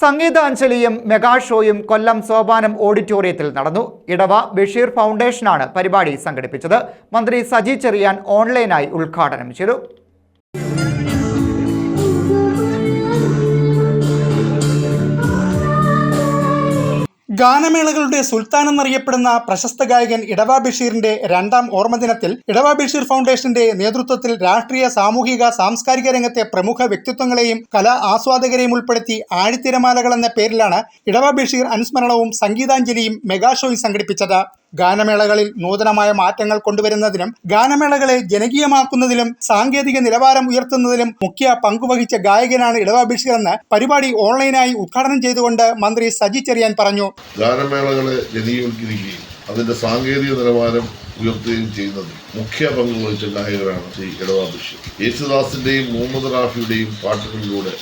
സംഗീതാഞ്ജലിയും mega ഷോയും കൊല്ലം സോപാനം ഓഡിറ്റോറിയത്തിൽ നടന്നു. ഇടവ ബഷീർ ഫൗണ്ടേഷനാണ് പരിപാടി സംഘടിപ്പിച്ചത്. മന്ത്രി സജി ചെറിയാൻ ഓൺലൈനായി ഉദ്ഘാടനം ചെയ്തു. ഗാനമേളകളുടെ സുൽത്താൻ എന്നറിയപ്പെടുന്ന പ്രശസ്ത ഗായകൻ ഇടവ ബഷീറിന്റെ രണ്ടാം ഓർമ്മദിനത്തിൽ ഇടവ ബഷീർ ഫൗണ്ടേഷന്റെ നേതൃത്വത്തിൽ രാഷ്ട്രീയ സാമൂഹിക സാംസ്കാരിക രംഗത്തെ പ്രമുഖ വ്യക്തിത്വങ്ങളെയും കലാ ആസ്വാദകരെയും ഉൾപ്പെടുത്തി ആഴിത്തിരമാലകൾ എന്ന പേരിലാണ് ഇടവ ബഷീർ അനുസ്മരണവും സംഗീതാഞ്ജലിയും മെഗാഷോയും സംഘടിപ്പിച്ചത്. ഗാനമേളകളിൽ നൂതനമായ മാറ്റങ്ങൾ കൊണ്ടുവരുന്നതിനും ഗാനമേളകളെ ജനകീയമാക്കുന്നതിലും സാങ്കേതിക നിലവാരം ഉയർത്തുന്നതിലും മുഖ്യ പങ്കുവഹിച്ച ഗായകനാണ് ഇളവ എന്ന് പരിപാടി ഓൺലൈനായി ഉദ്ഘാടനം ചെയ്തുകൊണ്ട് മന്ത്രി സജി ചെറിയാൻ പറഞ്ഞു. ഗാനമേളകളെ ജനീയവൽക്കരിക്കുകയും അതിന്റെ സാങ്കേതിക നിലവാരം ഉയർത്തുകയും ചെയ്യുന്നതിൽ മുഖ്യ പങ്കുവഹിച്ച ഗായകരാണ് ശ്രീ ഇളവ ബഷീർ യേശുദാസിന്റെയും മുഹമ്മദ് റാഫിയുടെയും പാട്ടുകളിലൂടെ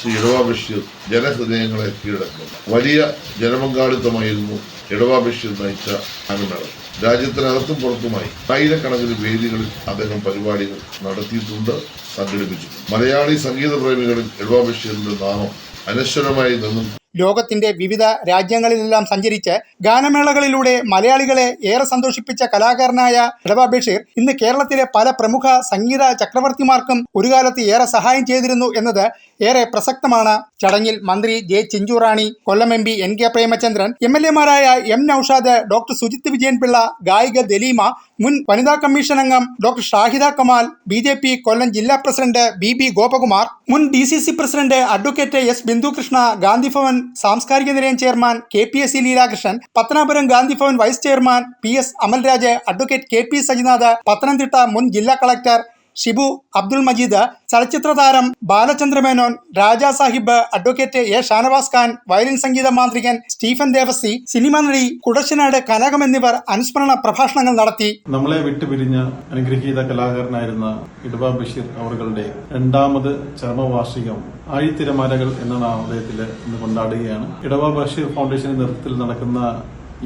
ശ്രീ ഇടവാ ബഷീർ ജനഹൃദയങ്ങളെ കീഴടക്കുന്നു. വലിയ ജനപങ്കാളിത്തമായിരുന്നു ഇടവാ ബഷീർ നയിച്ച അനുമേളം. രാജ്യത്തിനകത്തും പുറത്തുമായി ആയിരക്കണക്കിന് വേദികളിൽ അദ്ദേഹം പരിപാടികൾ നടത്തിയിട്ടുണ്ട് സംഘടിപ്പിച്ചിട്ടുണ്ട്. മലയാളി സംഗീത പ്രേമികളിൽ ഇടവാ ബഷീറിന്റെ നാമം അനശ്വരമായി നിന്നും ലോകത്തിന്റെ വിവിധ രാജ്യങ്ങളിലെല്ലാം സഞ്ചരിച്ച് ഗാനമേളകളിലൂടെ മലയാളികളെ ഏറെ സന്തോഷിപ്പിച്ച കലാകാരനായ ഇടവ ബഷീർ ഇന്ന് കേരളത്തിലെ പല പ്രമുഖ സംഗീത ചക്രവർത്തിമാർക്കും ഒരു കാലത്ത് ഏറെ സഹായം ചെയ്തിരുന്നു എന്നത് ഏറെ പ്രസക്തമാണ്. ചടങ്ങിൽ മന്ത്രി J Chinchurani Kollam M P N K Premachandran M L എമാരായ M Naushad doctor Sujith Vijayanpillai ഗായിക ദലീമ മുൻ വനിതാ കമ്മീഷൻ അംഗം doctor Shahida Kamal B J P Kollam ജില്ലാ പ്രസിഡന്റ് ബി ബി ഗോപകുമാർ മുൻ D C C president advocate S Bindukrishna Gandhibhavan സാംസ്കാരിക നിലയം chairman K P S C Leelakrishnan Pathanapuram Gandhi Bhavan vice chairman P S Amalraj advocate K P Sajinath Pathanamthitta മുൻ ജില്ലാ collector Shibu Abdul Majeed ചലച്ചിത്ര താരം Balachandramenon Raja Sahib advocate A Shanavas Khan violin സംഗീത മാന്ത്രികൻ Stephen Devassy cinema നടി കുടശനാട് കനകം എന്നിവർ അനുസ്മരണ പ്രഭാഷണങ്ങൾ നടത്തി. നമ്മളെ വിട്ടുപിരിഞ്ഞ അനുഗ്രഹീത കലാകാരനായിരുന്ന ഇടവാ ബഷീർ അവരുടെ രണ്ടാമത് ചരമവാർഷികം ആഴിത്തിരമാലകൾ എന്ന നാമധേയത്തിൽ ഇന്ന് കൊണ്ടാടുകയാണ്. ഇടവ ബഷീർ ഫൗണ്ടേഷന്റെ നേതൃത്വത്തിൽ നടക്കുന്ന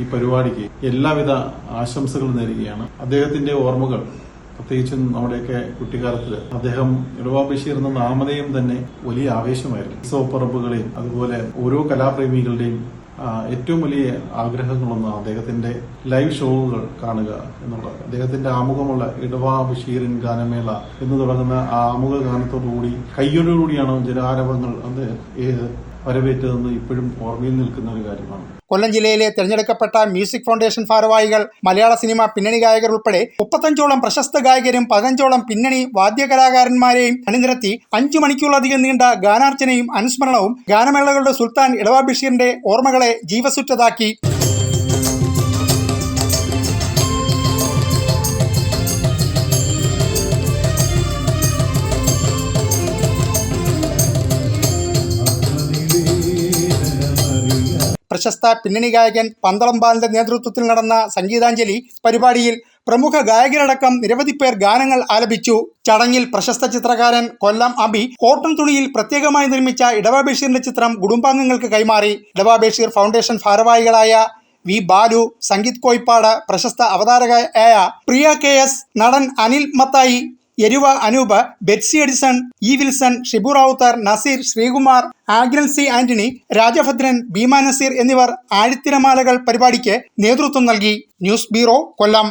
ഈ പരിപാടിക്ക് എല്ലാവിധ ആശംസകളും നേരുകയാണ്. അദ്ദേഹത്തിന്റെ ഓർമ്മകൾ പ്രത്യേകിച്ചും നമ്മുടെയൊക്കെ കുട്ടിക്കാലത്ത് അദ്ദേഹം ഇടവാ ബഷീർ എന്ന നാമധേയം തന്നെ വലിയ ആവേശമായിരുന്നു. ഉത്സവപ്പറമ്പുകളെയും അതുപോലെ ഓരോ കലാപ്രേമികളുടെയും ഏറ്റവും വലിയ ആഗ്രഹങ്ങളൊന്ന് അദ്ദേഹത്തിന്റെ ലൈവ് ഷോകൾ കാണുക എന്നുള്ളത് അദ്ദേഹത്തിന്റെ ആമുഖമുള്ള ഇടവാ ബഷീറിൻ ഗാനമേള എന്ന് തുടങ്ങുന്ന ആ ആമുഖ ഗാനത്തോടുകൂടി കയ്യോടുകൂടിയാണ് ജനാരവങ്ങൾ അത് വരവേറ്റതെന്ന് ഇപ്പോഴും ഓർമ്മയിൽ നിൽക്കുന്ന ഒരു കാര്യമാണ്. കൊല്ലം ജില്ലയിലെ തിരഞ്ഞെടുക്കപ്പെട്ട മ്യൂസിക് ഫൗണ്ടേഷൻ ഭാരവാഹികൾ മലയാള സിനിമ പിന്നണി ഗായകർ ഉൾപ്പെടെ മുപ്പത്തഞ്ചോളം പ്രശസ്ത ഗായകരും പതിനഞ്ചോളം പിന്നണി വാദ്യകലാകാരന്മാരെയും അണിനിരത്തി അഞ്ചു മണിക്കൂറിലധികം നീണ്ട ഗാനാർച്ചനയും അനുസ്മരണവും ഗാനമേളകളുടെ സുൽത്താൻ ഇടവ ബഷീറിന്റെ ഓർമ്മകളെ ജീവസുറ്റതാക്കി. പ്രശസ്ത പിന്നണി ഗായകൻ പന്തളം ബാലന്റെ നേതൃത്വത്തിൽ നടന്ന സംഗീതാഞ്ജലി പരിപാടിയിൽ പ്രമുഖ ഗായകരടക്കം നിരവധി പേർ ഗാനങ്ങൾ ആലപിച്ചു. ചടങ്ങിൽ പ്രശസ്ത ചിത്രകാരൻ കൊല്ലം അബി കോട്ടൺ തുണിയിൽ പ്രത്യേകമായി നിർമ്മിച്ച ഇടവ ബഷീറിന്റെ ചിത്രം കുടുംബാംഗങ്ങൾക്ക് കൈമാറി. ഇടവ ബഷീർ ഫൗണ്ടേഷൻ ഭാരവാഹികളായ വി ബാലു സംഗീത് കോയിപ്പാട് പ്രശസ്ത അവതാരകയായ പ്രിയ കെ എസ് നടൻ Anil Mathai Eruva Anoop Betsy Edison E Wilson Shibu Ravuthar Naseer Sreekumar Agnel C Antony Rajabhadran Bheema Naseer എന്നിവർ ആഴിത്തിരമാലകൾ പരിപാടിക്ക് നേതൃത്വം നൽകി. News bureau Kollam.